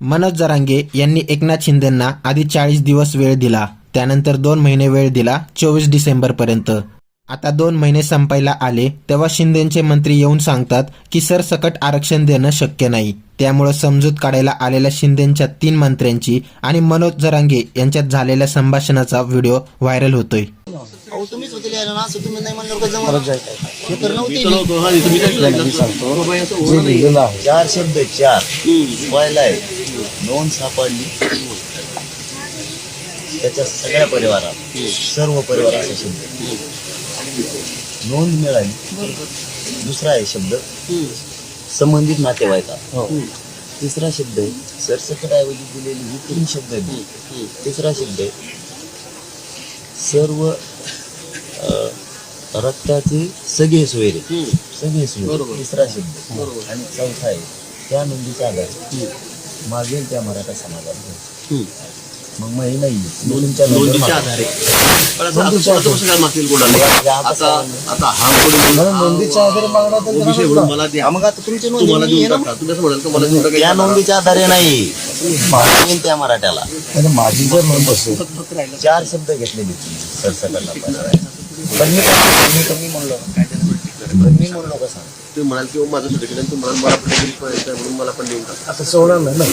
मनोज जरांगे यांनी एकनाथ शिंदेंना आधी चाळीस दिवस वेळ दिला त्यानंतर दोन महिने वेळ दिला चोवीस डिसेंबर पर्यंत. आता दोन महिने संपायला आले तेव्हा शिंदेंचे मंत्री येऊन सांगतात की सरसकट आरक्षण देणं शक्य नाही. त्यामुळे समजूत काढायला आलेल्या शिंदेंच्या तीन मंत्र्यांची आणि मनोज जरांगे यांच्यात झालेल्या संभाषणाचा व्हिडिओ व्हायरल होतोय. अहो तुम्हीच होते लिहायला ना असं तुम्ही नाही म्हणल्यावर कसं जमणार? हे तर नव्हते जे लिहिलेलं आहे. चार शब्द चार. पहिला आहे नोंद सापडली. त्याच्या सगळ्या परिवारात सर्व परिवार असा शब्द. नोंद मिळाली. दुसरा आहे शब्द संबंधित नातेवाईका हो. तिसरा शब्द आहे सरसकट ऐवजी दिलेली ही तीन शब्द आहेत. तिसरा शब्द आहे सर्व रक्ताचे सगळे सोयरे. सगळे सोयरे. तिसरा शब्द. आणि चौथा आहे त्या नोंदीच्या आधारे. मागेल त्या मराठा समाजात घ्यायचं. मग मग हे नाही. नोंदीच्या आधारे. पण आता आपण स्वतः कसं काय मागतील कोणाला? आता आता हा कोणी म्हणून नोंदीच्या आधारे मागणार तर विषय देणार म्हणून मला द्या. मग आता तुमची नोंद तुम्हाला नाही देऊन आहे ना? टाका. तुम्ही असं म्हणाल का मला देऊन टाका या नोंदीच्या आधारे नाही. मागेल त्या मराठ्याला. आणि माझी जर नोंद असेल चार शब्द घेतलेले तुम्ही. सरसकटला पण मी काय- मी कमी म्हणलो. मी म्हणलो का सांग. तुम्ही म्हणाल की माझं सर्टिफिकेट मला पण म्हणून मला पण टाका. आता होणार नाही ना.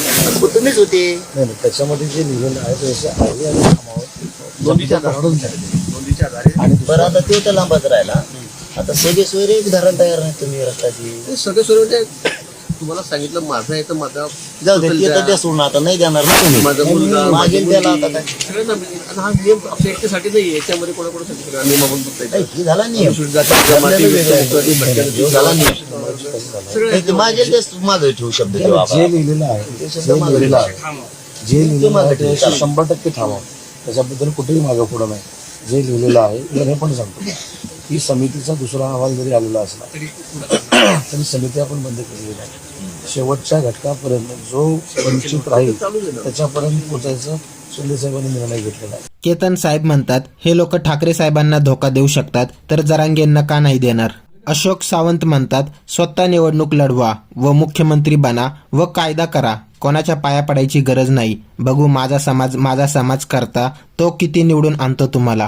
मग तुम्हीच होते. नाही नाही, त्याच्यामध्ये जे लिहिलेलं आहे त्याचे आहे आणि नोंदीच्या आधारे आणि बरं आता ते तर लांबच राहिला आता सगळे सोयरे धरण तयार नाही तुम्ही रक्ताची ते सगळे सोडून ते तुम्हाला सांगितलं माझं आहे तर माझा जाऊ दे ते तर द्या सोडून आता नाही देणार ना तुम्ही. माझा मुलगा मागेल त्याला आता काय? सगळ्यांना मिळेल. आणि हा नियम आपल्या एकट्यासाठी नाही आहे. याच्यामध्ये कोणाकोणासाठी हे झाला नियम. अनुसूचित जाती, जमाती, व्यक्ती, भटक्या हे झाला नियम. सगळं नाही, ते मागेल तेच मागे ठेवू शब्द ठेवा जे लिहिलेलं आहे जे लिहिलेलं आहे जे लिहिलेलं आहे ते शंभर टक्के थांबव त्याच्याबद्दल कुठेही मागं पुढं नाही. जे लिहिलेलं आहे मी हे पण सांगतो. की समितीचा दुसरा अहवाल जरी आलेला असला तरी समिती आपण बंद केलेली नाही. शेवटच्या घटकापर्यंत जो वंचित राहील त्याच्यापर्यंत पोचायचं शिंदे साहेबांनी निर्णय घेतलेला आहे. केतन साहेब म्हणतात हे लोक ठाकरे साहेबांना धोका देऊ शकतात तर जरांगेंना का नाही देणार? अशोक सावंत म्हणतात स्वतः निवडणूक लढवा व मुख्यमंत्री बना व कायदा करा. कोणाच्या पाया पडायची गरज नाही. बघू माझा समाज माझा समाज करता तो किती निवडून आणतो तुम्हाला.